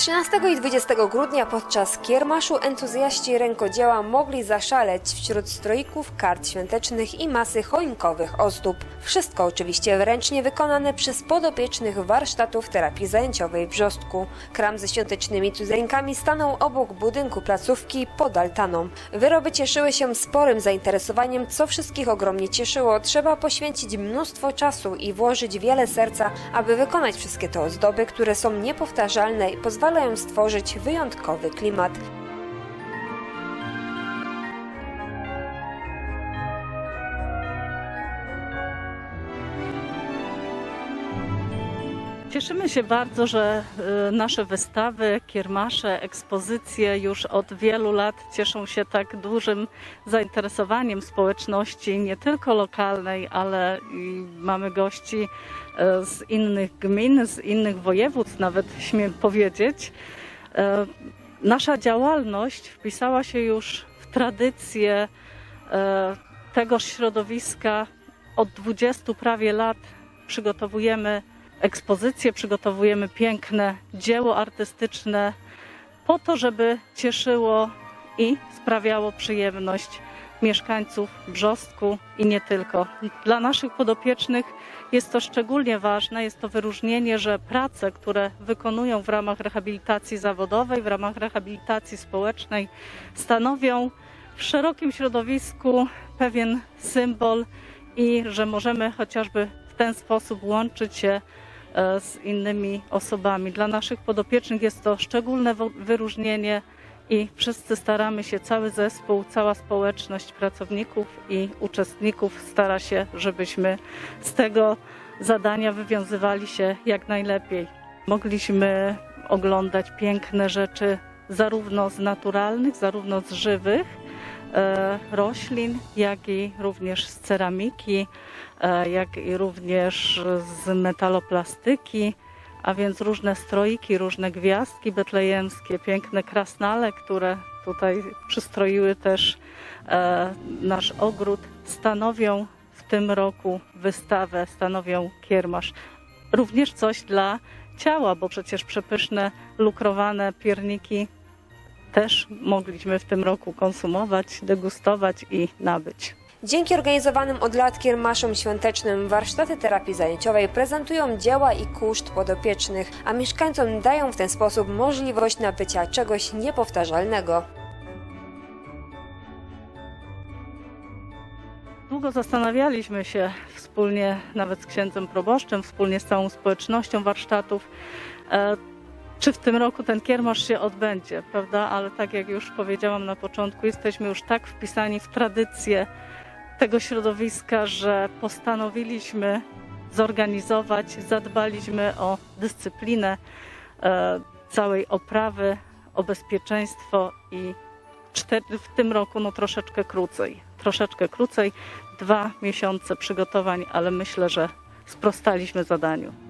13 i 20 grudnia podczas kiermaszu entuzjaści rękodzieła mogli zaszaleć wśród stroików, kart świątecznych i masy choinkowych ozdób. Wszystko oczywiście ręcznie wykonane przez podopiecznych warsztatów terapii zajęciowej w Brzostku. Kram ze świątecznymi cudeńkami stanął obok budynku placówki pod altaną. Wyroby cieszyły się sporym zainteresowaniem, co wszystkich ogromnie cieszyło. Trzeba poświęcić mnóstwo czasu i włożyć wiele serca, aby wykonać wszystkie te ozdoby, które są niepowtarzalne i pozwalają stworzyć wyjątkowy klimat. Cieszymy się bardzo, że y, nasze wystawy, kiermasze, ekspozycje już od wielu lat cieszą się tak dużym zainteresowaniem społeczności, nie tylko lokalnej, ale mamy gości y, z innych gmin, z innych województw, nawet śmiem powiedzieć. Y, Nasza działalność wpisała się już w tradycję tego środowiska. Od 20 prawie lat przygotowujemy ekspozycje, przygotowujemy piękne dzieło artystyczne po to, żeby cieszyło i sprawiało przyjemność mieszkańców Brzostku i nie tylko. Dla naszych podopiecznych jest to szczególnie ważne, jest to wyróżnienie, że prace, które wykonują w ramach rehabilitacji zawodowej, w ramach rehabilitacji społecznej, stanowią w szerokim środowisku pewien symbol i że możemy chociażby w ten sposób łączyć się z innymi osobami. Dla naszych podopiecznych jest to szczególne wyróżnienie i wszyscy staramy się, cały zespół, cała społeczność pracowników i uczestników stara się, żebyśmy z tego zadania wywiązywali się jak najlepiej. Mogliśmy oglądać piękne rzeczy zarówno z naturalnych, zarówno z żywych e, roślin, jak i również z ceramiki, e, jak i również z metaloplastyki, a więc różne stroiki, różne gwiazdki betlejemskie, piękne krasnale, które tutaj przystroiły też e, nasz ogród, stanowią w tym roku wystawę, stanowią kiermasz. Również coś dla ciała, bo przecież przepyszne, lukrowane pierniki też mogliśmy w tym roku konsumować, degustować i nabyć. Dzięki organizowanym od lat kiermaszom świątecznym warsztaty terapii zajęciowej prezentują dzieła i kuszt podopiecznych, a mieszkańcom dają w ten sposób możliwość nabycia czegoś niepowtarzalnego. Długo zastanawialiśmy się wspólnie, nawet z księdzem proboszczem, wspólnie z całą społecznością warsztatów, e, czy w tym roku ten kiermasz się odbędzie, prawda? Ale tak jak już powiedziałam na początku, jesteśmy już tak wpisani w tradycję tego środowiska, że postanowiliśmy zorganizować, zadbaliśmy o dyscyplinę e, całej oprawy, o bezpieczeństwo i cztery, w tym roku no troszeczkę krócej. Troszeczkę krócej, dwa miesiące przygotowań, ale myślę, że sprostaliśmy zadaniu.